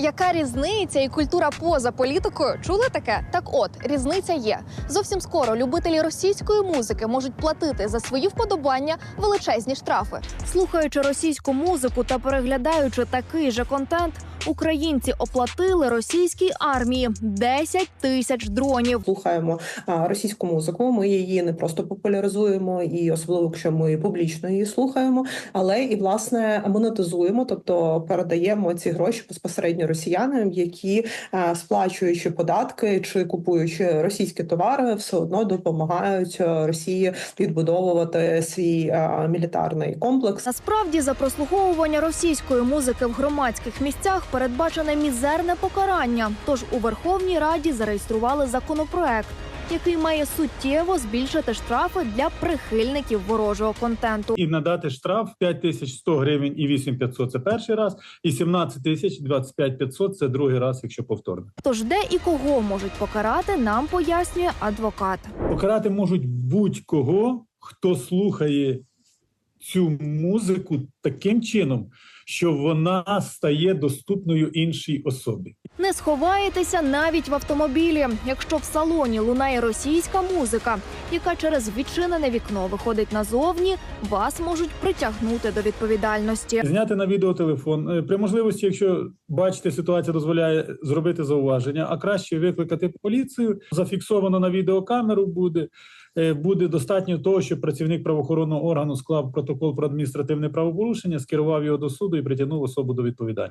Яка різниця і культура поза політикою? Чули таке? Так от різниця є. Зовсім скоро любителі російської музики можуть платити за свої вподобання величезні штрафи. Слухаючи російську музику та переглядаючи такий же контент, українці оплатили російській армії 10 тисяч дронів. слухаємо російську музику. Ми її не просто популяризуємо, і особливо, якщо ми публічно її слухаємо, але і власне монетизуємо, тобто передаємо ці гроші безпосередньо росіянам, які сплачуючи податки чи купуючи російські товари, все одно допомагають Росії відбудовувати свій мілітарний комплекс. Насправді за прослуховування російської музики в громадських місцях передбачене мізерне покарання. Тож у Верховній Раді зареєстрували законопроект, який має суттєво збільшити штрафи для прихильників ворожого контенту. і надати штраф 5100 гривень і 8500 – це перший раз, і 17 тисяч 25500 – це другий раз, якщо повторно. Тож де і кого можуть покарати, нам пояснює адвокат. Покарати можуть будь-кого, хто слухає цю музику таким чином, що вона стає доступною іншій особі. Не сховаєтеся навіть в автомобілі, якщо в салоні лунає російська музика, яка через відчинене вікно виходить назовні, вас можуть притягнути до відповідальності. Зняти на відео телефон Е, при можливості, якщо бачите, ситуація дозволяє зробити зауваження, а краще викликати поліцію. Зафіксовано на відеокамеру буде. Е, Буде достатньо того, щоб працівник правоохоронного органу склав протокол про адміністративне правопорушення, скерував його до суду і притягнув особу до відповідальності.